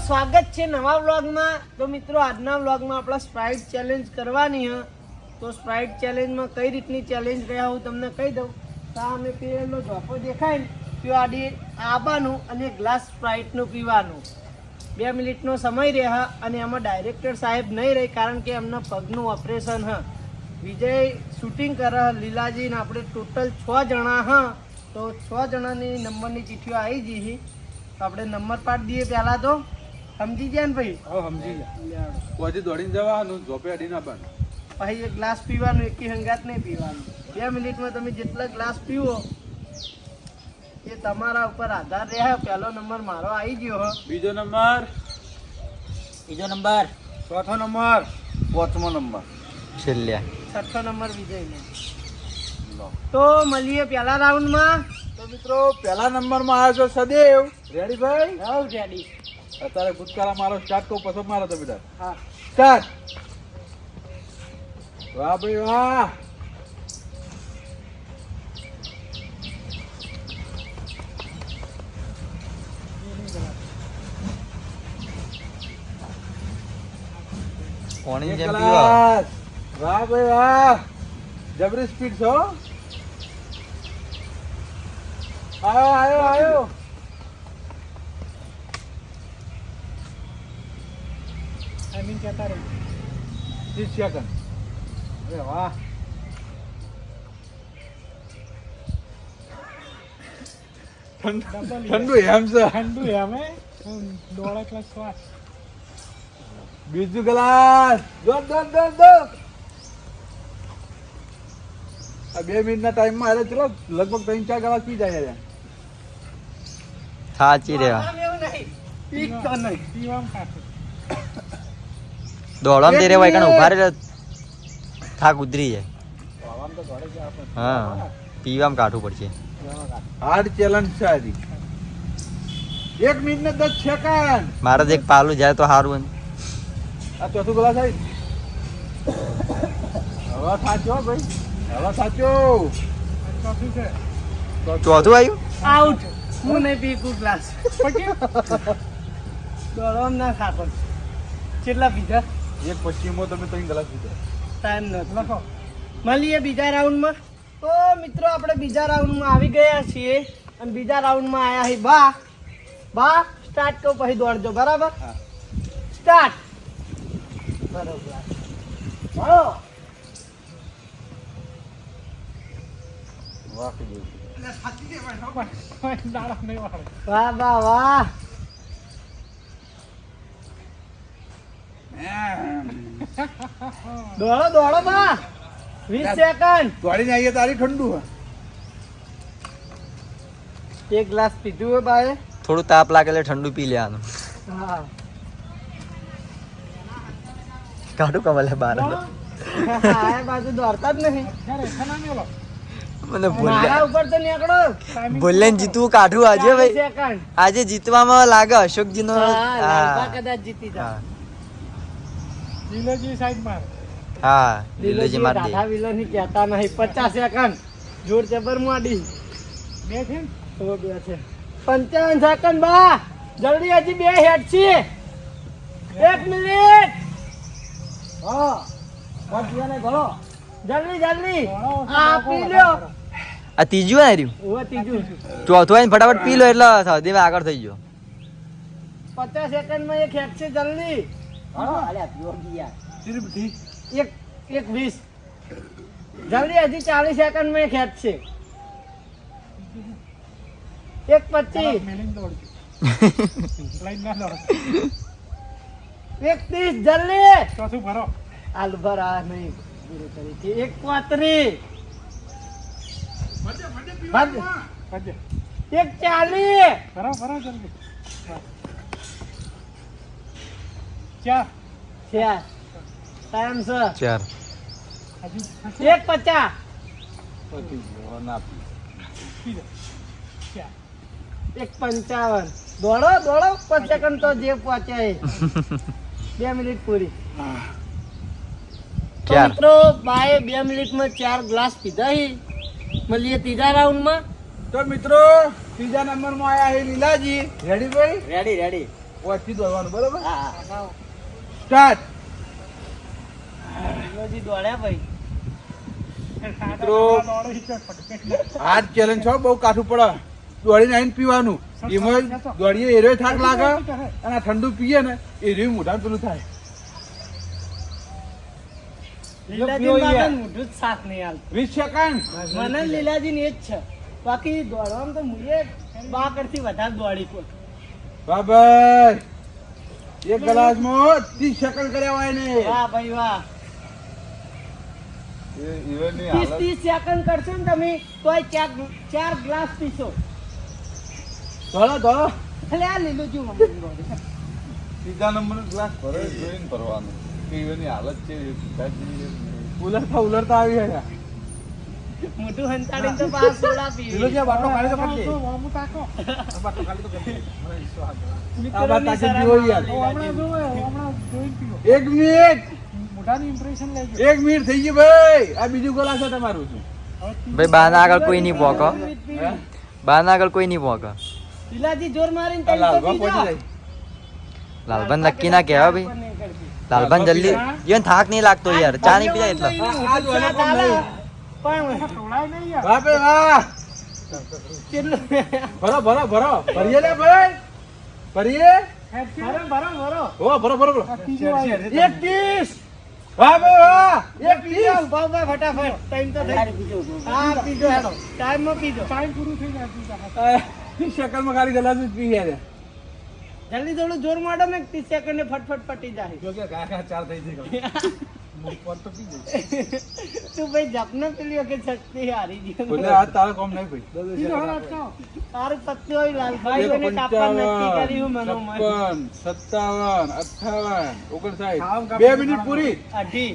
સ્વાગત છે નવા વ્લોગમાં. તો મિત્રો, આજના વ્લોગમાં આપણે સ્પ્રાઇટ ચેલેન્જ કરવાની હ. તો સ્પ્રાઇટ ચેલેન્જમાં કઈ રીતની ચેલેન્જ રહ્યા હું તમને કહી દઉં. તો અમે પેલો ધોકો દેખાય ને, તો આડી આબાનું અને ગ્લાસ સ્પ્રાઇટનું પીવાનું. બે મિનિટનો સમય રહ્યા અને એમાં ડાયરેક્ટર સાહેબ નહીં રહી કારણ કે એમના પગનું ઓપરેશન હ. વિજય શૂટિંગ કરે લીલાજીને આપણે ટોટલ છ જણા હ. તો છ જણાની નંબરની ચિઠ્ઠીઓ આવી જઈ આપણે નંબર પાડી દઈએ પહેલાં તો. સમજી ગયા ને ભાઈ? હા સમજી ગયા. પછી દોડીને જવાનું? ઝોપે અડીને આવવાનું પછી એક ગ્લાસ પીવાનું એકી હંગાત નહીં પીવાનું. બે મિનિટમાં તમે જેટલા ગ્લાસ પીવો એ તમારા ઉપર આધાર રહે. પહેલો નંબર મારો આવી ગયો હ. બીજો નંબર? બીજો નંબર. ચોથો નંબર? પાંચમો નંબર. છેલ્લે. છઠ્ઠો નંબર વિજયનો. લો. તો મળીએ પહેલા રાઉન્ડમાં તો મિત્રો પહેલા નંબરમાં આવ્યો છે સદેવ. રેડી ભાઈ? હવ રેડી અત્યારે ગુટકારા મારો સ્ટાર્ટ કહું પસંદ મારો તો બેટા હા. સ્ટાર્ટ વાહ ભાઈ વાહ. પાણી જેમ પીવા? વાહ ભાઈ વાહ. જબરી સ્પીડ છો આયો આયો આયો. આઈ કહેતા રહી. ત્રીસ સેકન્ડ. અરે વાહ. ઠંડુ એમ છે. ઠંડુ એમ દોડા ક્લાસ શ્વાસ. બીજું ગ્લાસ દોડ દોડ દોડ દોડ. આ બે મિનિટના ટાઈમમાં અરે ચલો લગભગ ત્રણ ચાર ગ્લાસ પી જાય છે સાચી રેવા એવું નહીં પીક તો નહીં પીવામાં ખાતું દોડો ને રેવાય કારણ ઊભા રહે થાક ઉતરી જાય. આમ તો દોડે છે આપણે. હા પીવામાં કાઢવું પડશે. હાર્ડ ચેલેન્જ છે આજી. એક મિનિટ ને દસ સેકન્ડ મારે તો એક પાલું જાય તો સારું આ ચોથું ગ્લાસ આવી. હવે સાચો ભાઈ. હવે સાચો. ચોથું છે. ચોથું આવ્યું? આઉટ હું નહીં પીકું ગ્લાસ. દોડવા ના ખાતો કેટલા પીધા? એક પશ્ચિમો તમે ત્રણ ગ્લાસ પીધો ટાઈમ નથી લખો. મળીએ બીજા રાઉન્ડમાં. તો મિત્રો આપણે બીજા રાઉન્ડમાં આવી ગયા છીએ અને બીજા રાઉન્ડમાં આવ્યા છીએ બા. બા સ્ટાર્ટ કહું પછી દોડજો બરાબર? હા. સ્ટાર્ટ બરોબર ચાલો વાહ કીધું. વાહ વાહ વાહ. દોડો દોડો બા. વીસ સેકન્ડ દોડીને આવીએ તારી ઠંડુ હે. એક ગ્લાસ પીધું હોય બાએ. થોડું તાપ લાગે એટલે ઠંડુ પી લેવાનું. હા. કાઢું કમલે બાર આ બાજુ દોડતા જ નહીં. મને નીકળો. જીતવું કાઢું આજે ભાઈ. આજે જીતવામાં લાગે અશોકજી નો કદાચ જીતી જાય. લીલોજી સાઈડ માર હા લીલોજી માર દે રાધા વિલોની કહેતા નહીં પચાસ સેકન્ડ. જોર જબર માડી બે છે ઓ બે છે. પંચાવન સેકન્ડ બા. જલ્દી હજી બે હેડ છે. એક મિનિટ. હા. બસ ગળો જલ્દી જલ્દી. આ પી લ્યો. આ ત્રીજું રહ્યું ઓ ત્રીજું. ચોથું આવીને ફટાફટ પી લો એટલે સૌથી આગળ થઈ ગયો. પચાસ સેકન્ડમાં એક હેડ છે જલ્દી. એક એક વીસ. જલ્દી હજી ચાલીસ સેકન્ડ મેં એક છે. એક પચીસ. એક ત્રીસ જલ્દી. હાલ ભરા નહીં. કરી છે. એક પાંત્રીસ. ભરો એક ચાલીસ. ચાર. ટાઈમ છે ચાર. એક પચાસ. પછી જો ના પી. એક પંચાવન. દોડો દોડો પાંચ સેકન્ડ તો જે પહોંચે બે મિનિટ પૂરી. ચાર. મિત્રો બાએ બે મિનિટમાં ચાર ગ્લાસ પીધા હી. મળીએ ત્રીજા રાઉન્ડમાં. તો મિત્રો ત્રીજા નંબરમાં આયા હે લીલાજી. રેડી ભાઈ? રેડી રેડી ઓછી દોડવાનું બરાબર? હા. સ્ટાર્ટ. દોડ્યા ભાઈ. મિત્રો હાર્ડ ચેલેન્જ છો બહુ કાઠું પડે. દોડીને આવીને પીવાનું. એમાં દોડીએ એરિયો થાક લાગે. અને ઠંડુ પીએ ને એરિયો મોઢામાં પેલું થાય. લીલાજી મોઢું વીસ સેકન્ડ. મને ને એ જ છે. બાકી દોડવાનું તો મુએ બા કરતી વધારે દોડી કોઈ બાબર એક ગ્લાસમાં ત્રીસ સેકન્ડ કર્યા હોય ને વાહ ભાઈ વાહ. ત્રીસ ત્રીસ સેકન્ડ કરશો ને તમે તોય ચાર ચાર ગ્લાસ પીશો. ધોળો ધોળો એટલે આ લીલું છું સીધા નંબરનો ગ્લાસ ભરે જોઈને ભરવાનો. પીવાની હાલત છે ઉલરતા ઉલરતા આવી ગયા. મોઢું હંતાડીને તો બહાર સોડા પીવી. લીલો જે બાટલો ખાલી તો કરી દે. આ બાટલો ખાલી તો કરી દે. આ વાત તાકી પીવો યાર. લીલાજી. એક મિનિટ એક મિનિટ થઈ ગઈ ભાઈ આ બીજું ગોલા છે તમારું ભાઈ બાના આગળ કોઈ નહીં પોકો હે? બાના આગળ કોઈ નહીં પોકો લીલાજી જોર મારીને આ તમે તો લાલવા પીજો. પહોંચી જાય. લાલભાન નક્કી ના કહેવા ભાઈ. લાલભાન જલ્દી યન થાક નહીં લાગતો યાર ચા નહીં પીતા એટલે નહીં. પણ વાહ વાહ. કેટલું ભરો ભરો ભરો. ભરીએ લે ભાઈ. ભરીએ. ભરો ભરો ભરો. ઓ ભરો ભરો ભરો. એક ત્રીસ વાહ ભાઈ વાહ. એક પીજો ત્રીસ ઊભા ઊભા ફટાફટ. ટાઈમ તો થઈ હા પીજો હેડો ટાઈમમાં પીજો. ત્રીસ સેકન્ડમાં ખાલી ગલાસ જ પી ગયા. જલ્દી થોડું જોર માડો ને ત્રીસ સેકન્ડ ફટફટ પટી જાય. જો કે કાકા ચાર થઈ જાય તું ભાઈ જપને પેલી વખત શક્તિ હારી ગયો બોલે આ તારો કોમ નહીં ભાઈ. તારો પત્તું હોય લાલભાઈ અને કાપવા નક્કી કર્યું મનો મન 57 58 59 બે મિનિટ પૂરી. અઢી.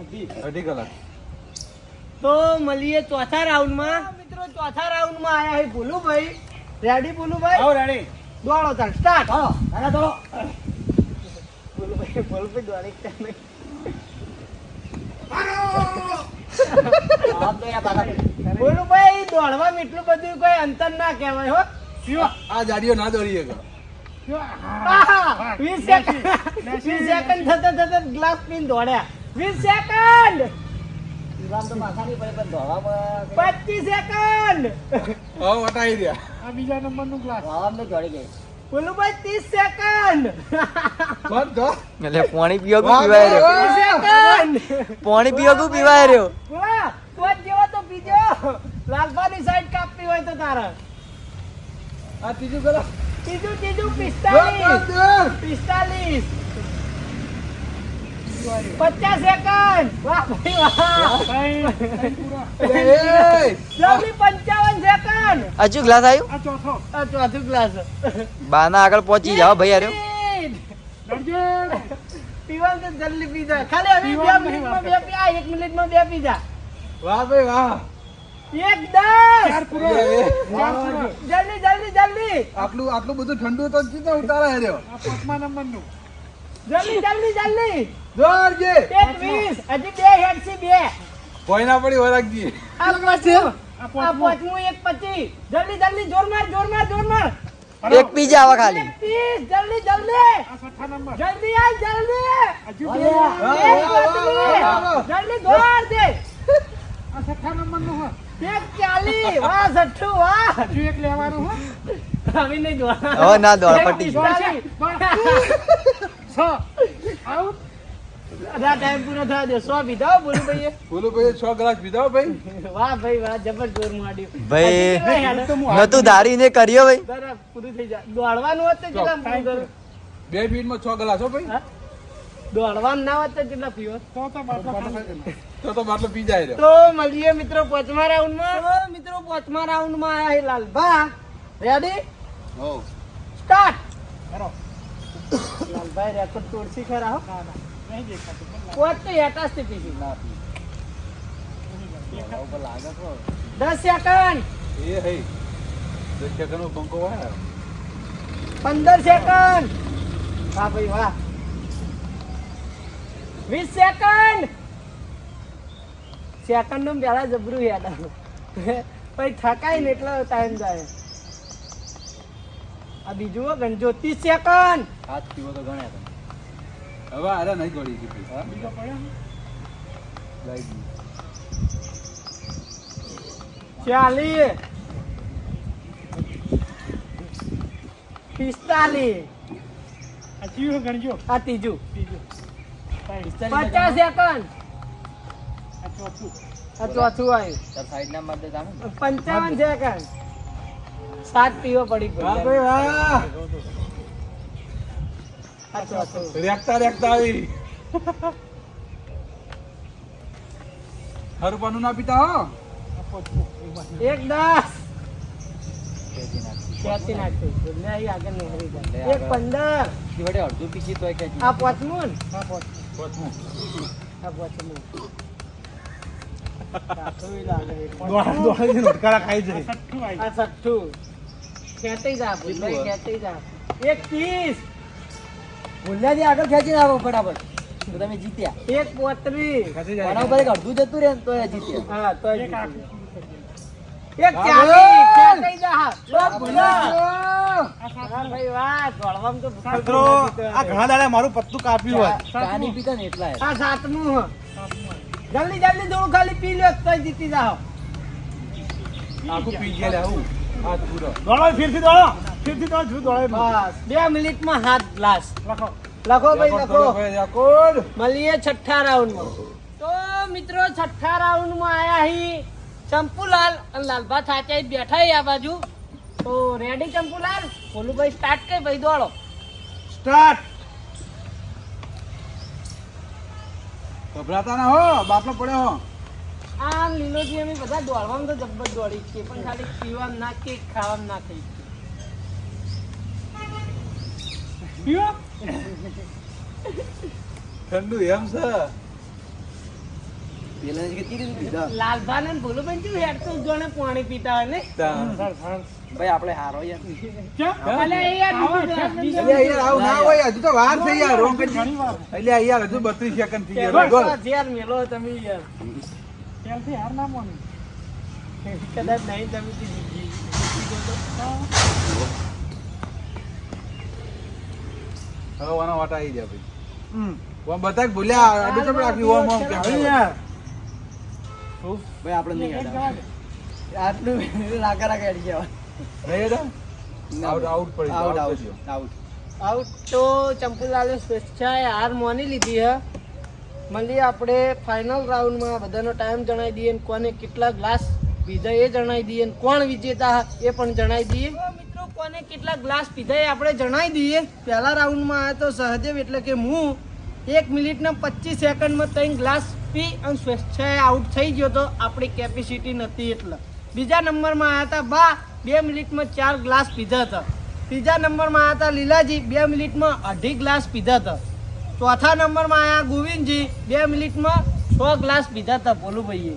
અઢી. અઢી કલાક. તો મળીએ ચોથા રાઉન્ડમાં. મિત્રો ચોથા રાઉન્ડમાં આયા હે ભૂલુભાઈ. રેડી ભૂલુભાઈ? રેડી દોડો તાર સ્ટાર્ટ હા દોડો દોડવામાં એટલું બધું કોઈ અંતર ના કહેવાય હો આ જાડીઓ ના દોડીએ! વીસ સેકન્ડ વીસ સેકન્ડ થતા થતા ગ્લાસ. પીને દોડ્યા વીસ સેકન્ડ પચીસ સેકન્ડ હવે દોડી રહ્યા ભૂલુભાઈ ત્રીસ સેકન્ડ એટલે પાણી પીવો કે પીવાય રહ્યો. પાણી પીવો કે પીવાય રહ્યો. ભૂલા, જેવો તો બીજો લાલભાની સાઈડ કાપવી હોય તો તારે. આ ત્રીજું કરો. ત્રીજું ત્રીજું પિસ્તાલીસ. પિસ્તાલીસ. પચાસ સેકન્ડ. વાહ ભાઈ વાહ. પંચાવન સેકન્ડ હજુ ગ્લાસ આવ્યું આ ચોથું. ગ્લાસ. બાના આગળ પહોંચી જાવ ભાઈ અરે પીવા તો જલ્દી પી ખાલી હવે બે મિનિટમાં બે પી આ એક મિનિટમાં બે પી જા. વાહ ભાઈ વાહ. જલ્દી જલ્દી જલ્દી. આટલું આટલું બધું ઠંડુ તો ચીતા ઉતારા રહ્યો. જલ્દી જલ્દી જલ્દી. જોરજે એક વીસ હજી બે હેડ છે બે. કોઈ ના પડી વરાગજી આ પાંચમું આ પાંચમું એક પચીસ જલ્દી જલ્દી જોર માર જોર માર જોર માર. એક પી જાવા ખાલી. જલ્દી આ એક ચાલી વાહ સઠ્ઠું વાહ હવે નહીં દોડ. હવે ના દોડ પટી. પિસ્તાલીસ. અઢાર ટાઈમ પૂરો થવા દે. સો પીધા બોલું ભાઈએ બોલો ભાઈ છ ગ્લાસ પીધા હો ભાઈ. વાહ ભાઈ વાહ જબર માંડ્યું. ભાઈ હજી કેટલા હેડ? કર્યો ભાઈ. પૂરું થઈ જાય. દોડવાનું હોત તો કેટલા પૂરું કરું? બે છ ગ્લાસ હો ભાઈ. દોડવાનું ના હોત તો કેટલા પીવો તો તો બાટલો પી જાય તો મળીએ મિત્રો પાંચમા રાઉન્ડમાં મિત્રો પાંચમા રાઉન્ડમાં આયા હે લાલભા રેડી હોવ. સ્ટાર્ટ લાલભાઈ રેકોર્ડ તોડશી ખરા હો? પોચ તો એટાસથી પીશું દસ સેકન્ડ. એ હઈ. દસ સેકન્ડનો બંકો હોય પંદર સેકન્ડ. હા ભાઈ વાહ. વીસ સેકન્ડ. સેકન્ડનું પેલા જબરું યાદ પછી થકાય ને એટલો ટાઈમ જાય. આ બીજું હો, ગણજો ત્રીસ સેકન્ડ. હાથ પીવો તો ગણ્યા તમે. હવે અરે નહીં ગળી ગઈ હા? લઈ ગઈ. પિસ્તાલીસ. આ ત્રીજું પચાસ સેકન્ડ આ ચોથું. આવ્યું સાઈડ ના જાણે પંચાવન સેકન્ડ સાત પીવો પડી ગયો. રેખતા રેખતા આવી. હરપાનું ના પીતા હો? એક દસ. ક્યાંથી નાખ્યું એટલે આગળ નીકળી લે જાય એક પંદર. વડે અડધું પીછી તોય આ નાખ. પાંચમું પોચમું. આ પાંચમું આટલું લાગે. આ છઠ્ઠું ખેંચાઈ જા ભૂલાઈ ખેંચાઈ જા એક ત્રીસ. ભૂલ્યાથી આગળ ખેંચીને આવો ફટાફટ. તો તમે જીત્યા. એક પોત્રીસ મારા ઉપર એક અડધું જતું રહે તો તોય જીત્યા. હા તો એક ચાલીસ ખેંચાઈ જા. લો ભૂલા હા ભાઈ વાહ દોડવામાં તો ભૂખા મિત્રો આ ઘણા દાડા મારું પત્તું કાપ્યું હોય. પાણી પીતા ને એટલા આ સાતમું જલ્દી જલ્દી થોડું ખાલી પી લો તો જીતી જાઓ. આખું પી ગયા લે આવું પૂરો. દોડો ફીરથી દોડો. ફીરથી તો જુદું દોડે બસ. બે મિનિટમાં હાથ ગ્લાસ લખો લખો ભાઈ લખો. કરો ભાઈ, રેકોર્ડ. મળીએ છઠ્ઠા રાઉન્ડમાં. તો મિત્રો છઠ્ઠા રાઉન્ડમાં આયા હી ચંપુલાલ અને લાલભા થાચા બેઠા હી આ બાજુ. તો રેડી ચંપુલાલ? ભોલુભાઈ સ્ટાર્ટ કઈ ભાઈ દોડો. સ્ટાર્ટ ગભરાતા ના હો બાટલો પડ્યો હો. આ લીલોજી અમે બધા દોડવામાં તો જબ્બર દોડી છે છીએ પણ ખાલી પીવામાં ના કે ખાવામાં ના થઈ ઠંડુ એમ છે પેલા કેટલી રીતે પીધા લાલભા ને ભોલુભાઈ કેવું હેડ તો જોણે પાણી પીતા હોય ને ભાઈ આપણે હારો યાર યાર યાર ના હજુ તો વાર થઈ યાર એટલે યાર હજુ બત્રીસ સેકન્ડ થઈ ગયા યાર મેલો તમે યાર કદાચ નહીં તમે તો જીતી જીતી ગયો તો. હવે વાના વાટા આવી ગયા ભાઈ. ઓમ બતા ભૂલ્યા આડું કેમ રાખ્યું ઓમ ઓમ કેમ ભાઈ આપણે નહીં આવે. આટલું રાકા રાકા હેડી ગયા નહીં હતા? આઉટ આઉટ પડી out out out out out તો ચંપુલાલે સ્વેચ્છાએ હાર માની લીધી હે. મળીએ આપણે ફાઇનલ રાઉન્ડમાં બધાનો ટાઈમ જણાવી દઈએ કોને કેટલા ગ્લાસ બીજા એ જણાવી દઈએ કોણ વિજેતા એ પણ જણાવી દઈએ. કોને કેટલા ગ્લાસ પીધા એ આપણે જણાવી દઈએ. પહેલા રાઉન્ડમાં આવ્યા તો સહદેવ એટલે કે હું એક મિનિટના પચીસ સેકન્ડમાં ત્રણ ગ્લાસ પી અને સ્વેચ્છાએ આઉટ થઈ ગયો તો આપણી કેપેસિટી નથી એટલે. બીજા નંબરમાં આવ્યા હતા બા, બે મિનિટમાં ચાર ગ્લાસ પીધા હતા. ત્રીજા નંબરમાં આવ્યા હતા લીલાજી, બે મિનિટમાં અઢી ગ્લાસ પીધા હતા. ચોથા નંબરમાં આવ્યા ગોવિંદજી, બે મિનિટમાં છ ગ્લાસ પીધા હતા ભોલુભાઈએ.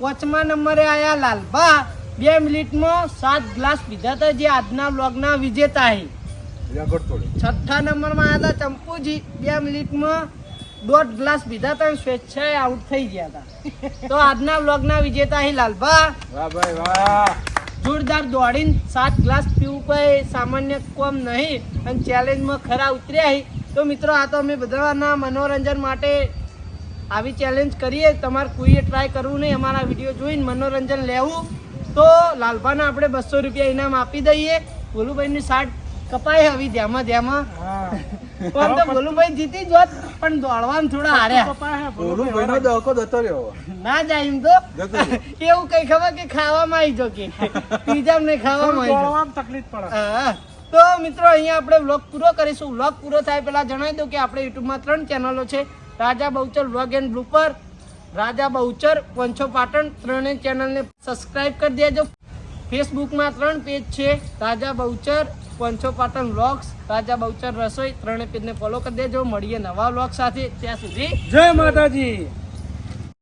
પાંચમા નંબરે આવ્યા લાલભા બે મિનિટમાં સાત ગ્લાસ પીધા હતા જે આજના બ્લોગના વિજેતા છે. છઠ્ઠા નંબરમાં આવ્યા હતા ચંપુજી. બે મિનિટમાં દોઢ ગ્લાસ પીધા હતા અને સ્વેચ્છાએ આઉટ થઈ ગયા હતા. તો આજના બ્લોગના વિજેતા છે લાલભા. વાહ ભાઈ વાહ. જોરદાર દોડીને સાત ગ્લાસ પીવું કોઈ સામાન્ય કોમ નહીં અને ચેલેન્જમાં ખરા ઉતર્યા હી. તો મિત્રો આ તો અમે બધાના મનોરંજન માટે આવી ચેલેન્જ કરીએ. તમારે કોઈએ ટ્રાય કરવું નહીં અમારા વીડિયો જોઈને મનોરંજન લેવું. તો લાલભાને આપણે બસો રૂપિયા ઇનામ આપી દઈએ. ભોલુભાઈની સાઠ કપાય હવે ધ્યામાં ધ્યામાં. પણ તો ભોલુભાઈ જીતી જોત પણ દોડવાનું થોડા હાર્યા ઓલું ભાઈનો દહકો જતો રહ્યો. ના જાય એમ તો. એવું કઈ ખબર કે ખાવામાં આવી જો કે. પીઝા ને ખાવામાં આવી જો. તકલીફ પડે. હા. તો મિત્રો અહીંયા આપણે વ્લોગ પૂરો કરીશું. વ્લોગ પૂરો થાય પહેલાં જણાવી દઉં કે આપણે યુટ્યુબમાં ત્રણ ચેનલો છે. Raja Bahuchar vlog and blooper Raja Bahuchar Pancho Patan ત્રણેય ચેનલને સબસ્ક્રાઇબ કરી દેજો. ફેસબુકમાં ત્રણ પેજ છે. રાજા બહુચર પંચો પાટણ વ્લોગ્સ રાજા બહુચર રસોઈ, ત્રણેય પેજને ફોલો કરી દેજો. મળીએ નવા વ્લોગ સાથે. ત્યાં સુધી જય માતાજી.